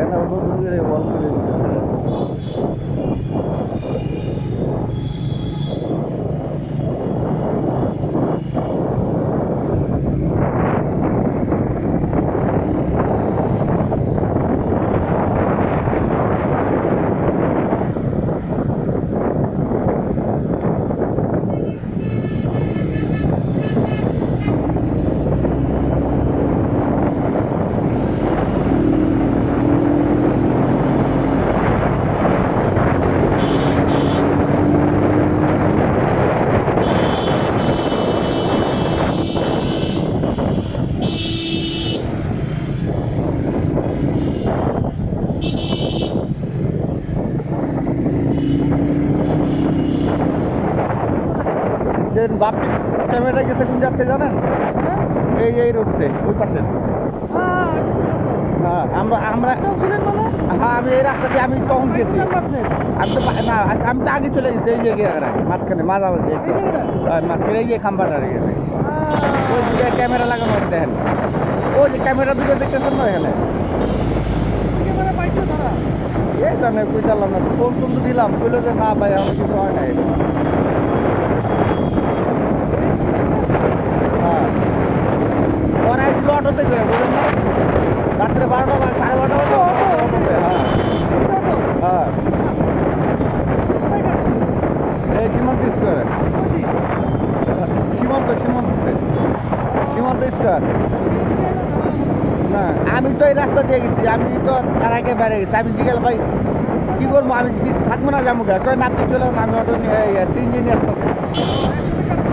कहना वो বাপি ক্যামেরা গেছে কোন যাত্রে জানেন? এই এই রোডতে ওই পাশে। হ্যাঁ আমরা আমরা হ্যাঁ আমি এই রাস্তা দিয়ে আমি তখন গেছি। আমি তো না আমি তো আগে চলে গেছি এই জায়গায় মাঝখানে মাঝামাঝি। হ্যাঁ, মাঝখানে এই যে খাম্বাটা ওই দুটো ক্যামেরা লাগানো আছে দেখেন। ওই যে ক্যামেরা দুটো দেখতেছেন না এখানে? এই জানে কই না ফোন টোন তো দিলাম কইলো যে না ভাই আমার কিছু হয় নাই। অটোতে করে বুঝলেন না। রাত্রে বারোটা বাজে সাড়ে বারোটা বাজে। অটোতে হ্যাঁ। হ্যাঁ। এই সীমান্ত স্কোয়ারে। সীমান্ত সীমান্ত। সীমান্ত স্কোয়ার। না আমি তো এই রাস্তা দিয়ে গেছি। আমি তো তার আগে বাইরে গেছি। আমি জিজ্ঞেস ভাই কি করব? আমি থাকব না কয় না আপনি চলে আমি অটো নিয়ে সিএনজি নিয়ে আসতেছি।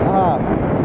হ্যাঁ।